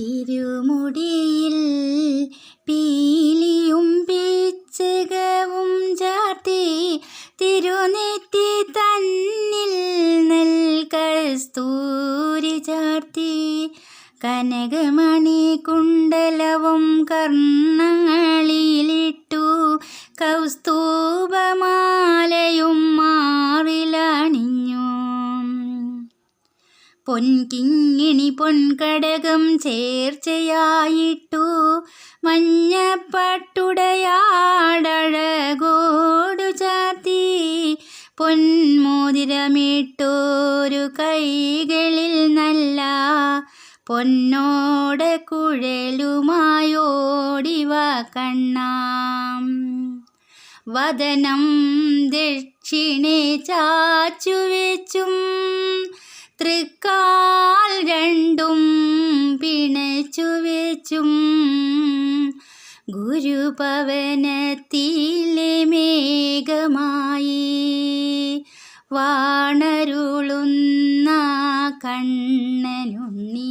തിരുമുടിയിൽ പീലിയും പിച്ചകവും ചാർത്തി തിരുനെറ്റി തന്നിൽ നൽകൾ സ്തൂരി ചാർത്തി. കനകമണി കുണ്ടലവും കർണങ്ങളിലിട്ടു കൗസ്തൂഭമാലയും പൊൻകിങ്ങിണി പൊൻകടകം ചേർച്ചയായിട്ടു മഞ്ഞപ്പട്ടുടയാടഴകോടു ചാത്തി പൊന്മോതിരമിട്ടോരു കൈകളിൽ നല്ല പൊന്നോട് കുഴലുമായോടിവ കണ്ണാം. വദനം ദക്ഷിണേ ചാച്ചുവെച്ചും തൃക്കാൽ രണ്ടും പിണച്ചു വെച്ചും ഗുരുപവനത്തിലെ മേഘമായി വാണരുളുന്ന കണ്ണനുണ്ണി